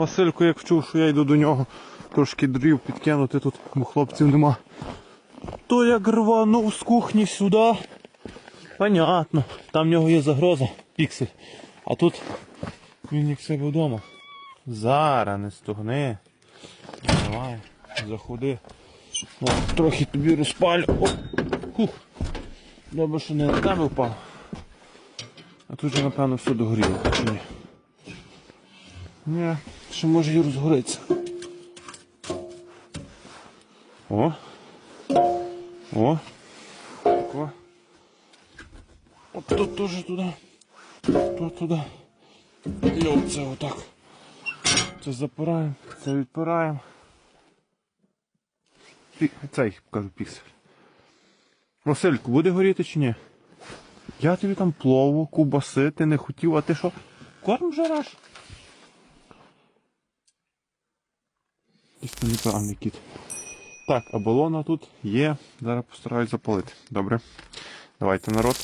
Василько, як вчув, що я йду до нього, трошки дрів підкинути тут, бо хлопців нема. То як рванув з кухні сюди. Понятно, там в нього є загроза, піксель. А тут він як себе вдома. Зараз не стогни. Давай, заходи. О, трохи тобі розпалю. Хух. Добре, що не на тебе впав. А тут же, напевно, все догоріло? Ні, ще може і розгориться. О. О. О. От тут теж туди. Тут туди. І оце отак. Це запираємо, це відпираємо. Пі... Цей, кажу, піксель. Васильку, буде горіти чи ні? Я тобі там плову, кубаси, ти не хотів, а ти що? Корм жараш? Якийсь там неправильний кіт. Так, а балона тут є. Зараз постараюсь запалити. Добре. Давайте, народ.